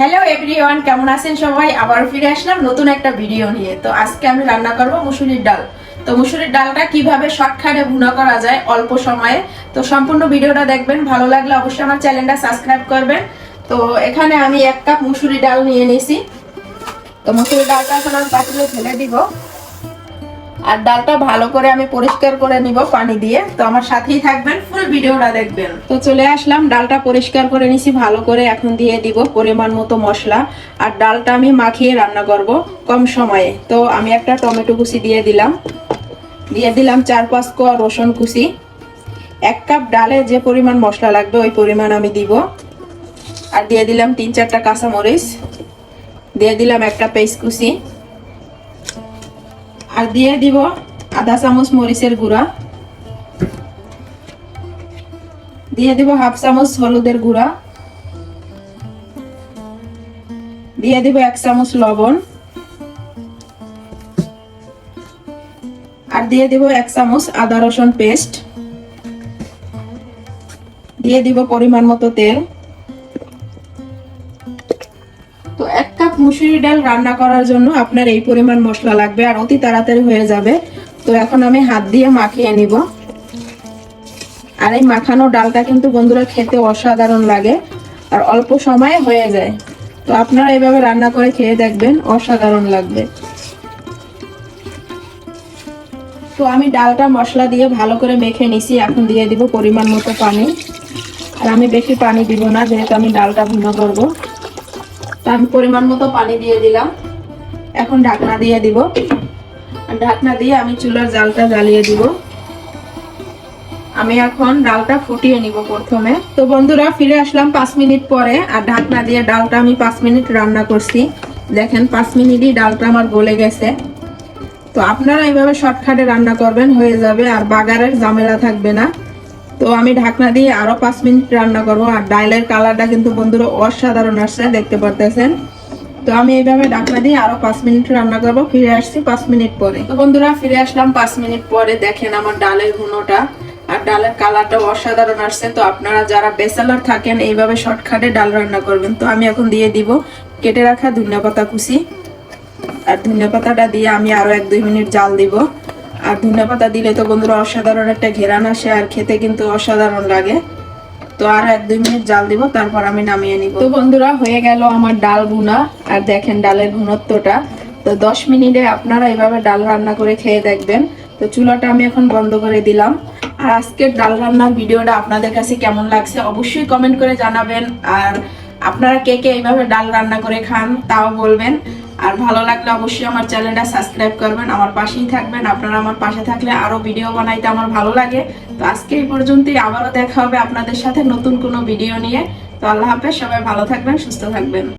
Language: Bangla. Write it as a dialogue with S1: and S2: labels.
S1: হ্যালো এভরিওয়ান কেমন আছেন সবাই? আবার ফিরে আসলাম নতুন একটা ভিডিও নিয়ে। তো আজকে আমি রান্না করব মুসুরির ডাল। তো মুসুরির ডালটা কীভাবে শর্টকাটে ভুনা করা যায় অল্প সময়ে, তো সম্পূর্ণ ভিডিওটা দেখবেন। ভালো লাগলে অবশ্যই আমার চ্যানেলটা সাবস্ক্রাইব করবেন। তো এখানে আমি এক কাপ মুসুরি ডাল নিয়ে নিয়েছি তো মুসুরি ডালটা এখন আমি পাতিলে ফেলে দিব। আর ডালটা ভালো করে আমি পরিষ্কার করে নিব পানি দিয়ে। তো আমার সাথেই থাকবেন ফুল ভিডিওটা দেখবেন। তো চলে আসলাম, ডালটা পরিষ্কার করে নিছি, ভালো করে এখন দিয়ে দিব পরিমাণ মতো মশলা। আর ডালটা আমি মাখিয়ে রান্না করব কম সময়ে। তো আমি একটা টমেটো কুচি দিয়ে দিলাম। দিয়ে দিলাম চার পাঁচ কোয়া রসুন কুচি। এক কাপ ডালে যে পরিমাণ মশলা লাগবে, ওই পরিমাণ আমি দিব। আর দিয়ে দিলাম তিন চারটা কাঁচামরিচ। দিয়ে দিলাম একটা পেস্ট কুচি। আর দিয়ে দিব আধা চামচ মরিচের গুঁড়া। দিয়ে দিব হাফ চামচ হলুদের গুঁড়া। দিয়ে দিব এক চামচ লবণ। আর দিয়ে দিব এক চামচ আদা রসুন পেস্ট। দিয়ে দিব পরিমাণ মতো তেল। মুসুরি ডাল রান্না করার জন্য আপনার এই পরিমাণ মশলা লাগবে আর অতি তাড়াতাড়ি হয়ে যাবে। তো এখন আমি হাত দিয়ে মাখিয়ে নিব। আর এই মাখানো ডালটা কিন্তু বন্ধুরা খেতে অসাধারণ লাগে আর অল্প সময়ে হয়ে যায়। তো আপনারা এইভাবে রান্না করে খেয়ে দেখবেন, অসাধারণ লাগবে। তো আমি ডালটা মশলা দিয়ে ভালো করে মেখে নিছি, এখন দিয়ে দিব পরিমাণ মতো পানি। আর আমি বেশি পানি দিব না, যেহেতু আমি ডালটা ভুনা করব। আমি পরিমাণ মতো পানি দিয়ে দিলাম। এখন ঢাকনা দিয়ে দিব। ঢাকনা দিয়ে আমি চুলার জালটা জ্বালিয়ে দিব। আমি এখন ডালটা ফুটিয়ে নিব প্রথমে। তো বন্ধুরা, ফিরে আসলাম পাঁচ মিনিট পরে, আর ঢাকনা দিয়ে ডালটা আমি পাঁচ মিনিট রান্না করছি। দেখেন, পাঁচ মিনিটই ডালটা আমার গলে গেছে। তো আপনারা এইভাবে শর্টকাটে রান্না করবেন, হয়ে যাবে, আর বাগারের ঝামেলা থাকবে না। তো আমি ঢাকনা দিয়ে আরও পাঁচ মিনিট রান্না করব। আর ডালের কালারটা কিন্তু বন্ধুরা অসাধারণ আসছে, দেখতে পারতেছেন। তো আমি এইভাবে ঢাকনা দিয়ে আরও পাঁচ মিনিট রান্না করব। ফিরে আসছি পাঁচ মিনিট পরে। তো বন্ধুরা, ফিরে আসলাম পাঁচ মিনিট পরে। দেখেন আমার ডালের ঘুনোটা আর ডালের কালারটা অসাধারণ আসছে। তো আপনারা যারা বেসালার থাকেন, এইভাবে শর্টকাটে ডাল রান্না করবেন। তো আমি এখন দিয়ে দিব কেটে রাখা ধনিয়া পাতা কুচি। আর ধনিয়া পাতাটা দিয়ে আমি আরও এক দুই মিনিট জাল দিব। আর ধনিয়া পাতা দিলে তো বন্ধুরা অসাধারণ একটা ঘেরান আসে, আর খেতে কিন্তু অসাধারণ লাগে। তো আর এক দুই মিনিট জাল দিব, তারপর আমি নামিয়ে নিব। তো বন্ধুরা, হয়ে গেল আমার ডাল ভুনা, আর দেখেন ডালের ঘনত্বটা। তো দশ মিনিটে আপনারা এইভাবে ডাল রান্না করে খেয়ে দেখবেন। তো চুলাটা আমি এখন বন্ধ করে দিলাম। আর আজকের ডাল রান্নার ভিডিওটা আপনাদের কাছে কেমন লাগছে অবশ্যই কমেন্ট করে জানাবেন। আর আপনারা কে কে এইভাবে ডাল রান্না করে খান, তাও বলবেন। আর ভালো লাগলে অবশ্যই আমার চ্যানেলটা সাবস্ক্রাইব করবেন, আমার পাশেই থাকবেন। আপনারা আমার পাশে থাকলে আরও ভিডিও বানাইতে আমার ভালো লাগে। তো আজকে এই পর্যন্তই, আবারও দেখা হবে আপনাদের সাথে নতুন কোনো ভিডিও নিয়ে। তো আল্লাহ হাফেজ, সবাই ভালো থাকবেন, সুস্থ থাকবেন।